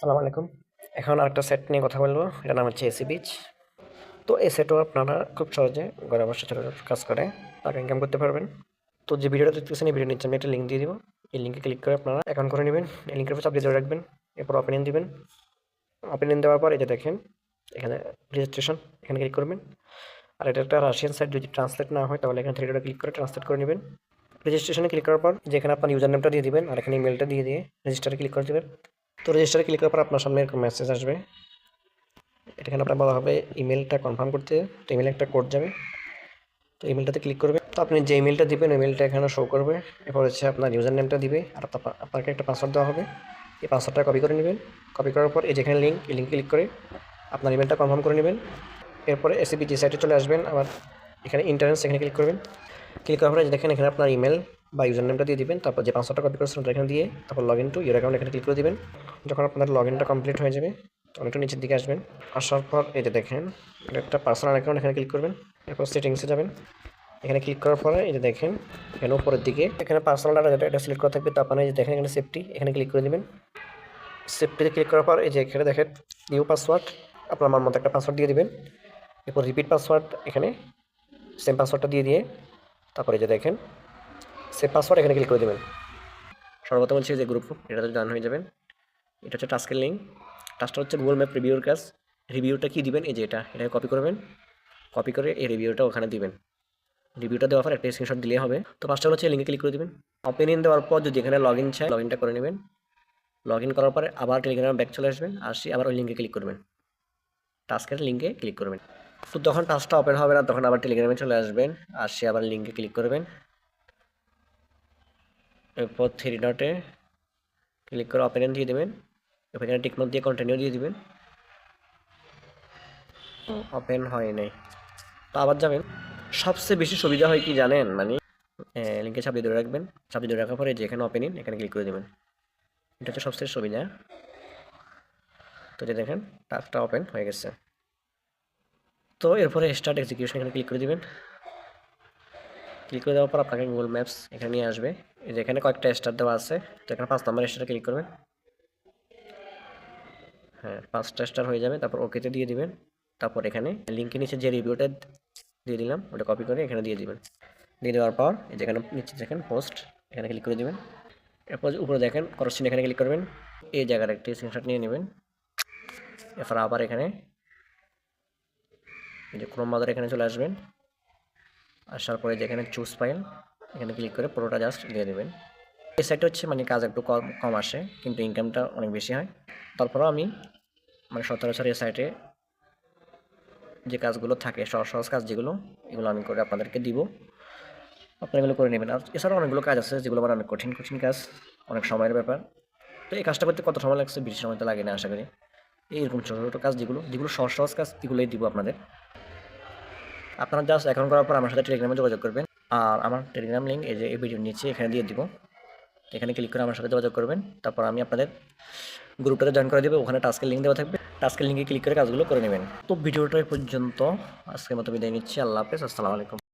সালাম আলাইকুম। এখন আরেকটা সেট নিয়ে কথা বলব। এটার নাম হচ্ছে এসি বিচ তো এই সেটও আপনারা খুব সহজে ঘরে বসে ছোটো কাজ করে টাকা ইনকাম করতে পারবেন। তো যে ভিডিওটা দেখতেছেন, এই ভিডিও নিচে আমি একটা লিঙ্ক দিয়ে দিব। এই লিঙ্কে ক্লিক করে আপনারা অ্যাকাউন্ট করে নেবেন। এই লিঙ্কের উপর ধরে রাখবেন। এরপর অপিনিয়ন দিবেন। অপিনিয়ন দেওয়ার পর যে দেখেন, এখানে রেজিস্ট্রেশন এখানে ক্লিক করবেন। আর এটা একটা রাশিয়ান সাইট যদি ট্রান্সলেট না হয়, তাহলে এখানে থ্রিডোটা ক্লিক করে ট্রান্সলেট করে নেবেন। রেজিস্ট্রেশনে ক্লিক করার পর, যেখানে আপনার ইউজার নেমটা দিয়ে দিবেন আর এখানে ইমেলটা দিয়ে দিয়ে রেজিস্টারে ক্লিক করে দেবেন। তো রেজিস্টারে ক্লিক করার পর আপনার সামনে এরকম মেসেজ আসবে। এখানে আপনার বলা হবে ইমেলটা কনফার্ম করতে। তো ইমেলে একটা কোড যাবে। তো ইমেলটাতে ক্লিক করবে। তো আপনি যে ইমেলটা দিবেন ইমেলটা এখানে শো করবে। এরপর হচ্ছে আপনার ইউজার নেমটা দিবে। আর আপনাকে একটা পাসওয়ার্ড দেওয়া হবে। এই পাসওয়ার্ডটা কপি করে নেবেন। কপি করার পর এই যেখানে লিঙ্ক এই লিঙ্কে ক্লিক করে আপনার ইমেলটা কনফার্ম করে নেবেন। এরপরে এসিপি যে সাইটে চলে আসবেন। আবার এখানে ইন্টারেন্স এখানে ক্লিক করবেন। ক্লিক করার পরে দেখেন, এখানে আপনার ইমেল বা ইউজার নেমটা দিয়ে দিবেন, তারপর যে পাসওয়ার্ডটা কপি করেছেন এখানে দিয়ে তারপর log in to your account এখানে ক্লিক করে দিবেন। যখন আপনার লগ ইনটা কমপ্লিট হয়ে যাবে, তখন একটু নিচের দিকে আসবেন। আসার পর এই যে দেখেন, এটা একটা পার্সোনাল অ্যাকাউন্ট এখানে ক্লিক করবেন। এরপর সেটিংসে যাবেন। এখানে ক্লিক করার পরে এই যে দেখেন, এখানে উপরের দিকে, এখানে পার্সোনাল ডাটা যেটা, এটা সিলেক্ট করা থাকবে। তারপরে এই যে দেখেন, এখানে সেফটি এখানে ক্লিক করে দেবেন। সেফটিতে ক্লিক করার পর এই যে এখানে দেখেন নিউ পাসওয়ার্ড আপনার আমার মতো একটা পাসওয়ার্ড দিয়ে দেবেন। এরপর রিপিট পাসওয়ার্ড এখানে সেম পাসওয়ার্ডটা দিয়ে দিয়ে, তারপরে যে দেখেন সেভ পাসওয়ার্ড এখানে ক্লিক করে দেবেন। সর্বপ্রথম হচ্ছে যে গ্রুপ এটাতে জয়েন হয়ে যাবেন এটা হচ্ছে টাস্কের লিঙ্ক টাস্কটা হচ্ছে গুগল ম্যাপ রিভিউর কাজ। রিভিউটা কি দিবেন? এই যে এটা এটা কপি করবেন। কপি করে এই রিভিউটা ওখানে দিবেন। রিভিউটা দেওয়ার পর একটা স্ক্রিনশট দিলে হবে। তো পাঁচটা হচ্ছে লিঙ্কে ক্লিক করে দিবেন। অপিনিয়ন দেওয়ার পর যদি এখানে লগ ইন চাই লগ ইনটা করে নেবেন। লগ ইন করার পরে আবার টেলিগ্রামে ব্যাক চলে আসবেন। আসি আবার ওই লিঙ্কে ক্লিক করবেন। টাস্কের লিঙ্কে ক্লিক করবেন। তো তখন টাস্কটা ওপেন হবে না, তখন আবার টেলিগ্রামে চলে আসবেন। আসি আবার লিঙ্কে ক্লিক করবেন। এরপর থ্রি ডটে ক্লিক করে ওপেন দিয়ে দেবেন। এরপর এখানে টিকমার্ক দিয়ে কন্টিনিউ দিয়ে দিবেন। ওপেন হয় নাই। তো আবার যাবেন। সবচেয়ে বেশি সুবিধা হয় কি জানেন? মানে লিঙ্কে চাপিয়ে ধরে রাখবেন। চাপিয়ে ধরে রাখার পরে যে যেখানে ওপেনিং এখানে ক্লিক করে দেবেন। এটা হচ্ছে সবচেয়ে সুবিধা। তো যে দেখেন, টাস্কটা ওপেন হয়ে গেছে। তো এরপরে স্টার্ট এক্সিকিউশন এখানে ক্লিক করে দিবেন। ক্লিক করে দেওয়ার পর আপনাকে গুগল ম্যাপস এখানে নিয়ে আসবে। এই যে এখানে কয়েকটা স্টার দেওয়া আছে। তো এখানে পাঁচ নম্বর স্টারে ক্লিক করবেন। হ্যাঁ পাঁচটা স্টার হয়ে যাবে, তারপর ওকেতে দিয়ে দিবেন। তারপর এখানে লিঙ্কের নিচে যে রিভিউটা দিয়ে দিলাম, ওটা কপি করে এখানে দিয়ে দিবেন। দিয়ে দেওয়ার পর এই যেখানে নিচে দেখেন পোস্ট এখানে ক্লিক করে দিবেন। এরপর উপরে দেখেন করসিন এখানে ক্লিক করবেন। এই জায়গার একটি স্ক্রিনশট নিয়ে নেবেন। এরপর আবার এখানে এই যে ক্রোম বাজার এখানে চলে আসবেন। আসার পরে যেখানে চুজ ফাইল এখানে ক্লিক করে পুরোটা জাস্ট দিয়ে দেবেন। এই সাইটটা হচ্ছে মানে কাজ একটু কম কম আসে, কিন্তু ইনকামটা অনেক বেশি হয়। তারপরেও আমি মানে সচরাচর এই সাইটে যে কাজগুলো থাকে, সহজ সহজ কাজ যেগুলো, এগুলো আমি করে আপনাদেরকে দিব। আপনারা এগুলো করে নেবেন। আর এছাড়াও অনেকগুলো কাজ আছে, যেগুলো আমার অনেক কঠিন কঠিন কাজ, অনেক সময়ের ব্যাপার। তো এই কাজটা করতে কত সময় লাগছে? বেশি সময় তো লাগে না, আশা করি। এইরকম ছোটো ছোটো কাজ যেগুলো যেগুলো সহজ সহজ কাজ, এগুলোই দিব আপনাদের। আপনারা জাস্ট এখন করার পর আমার সাথে টেলিগ্রামে যোগাযোগ করবেন। আর আমার টেলিগ্রাম লিঙ্ক এই যে এই ভিডিও নিচে এখানে দিয়ে দিব। এখানে ক্লিক করে আমার সাথে যোগাযোগ করবেন। তারপর আমি আপনাদের গ্রুপটাতে জয়েন করে দেবো। ওখানে টাস্কের লিঙ্ক দেওয়া থাকবে। টাস্কের লিঙ্কে ক্লিক করে কাজগুলো করে নেবেন। তো ভিডিওটা পর্যন্ত। আজকের মতো বিদায় নিচ্ছি। আল্লাহ হাফেজ। আসসালামু আলাইকুম।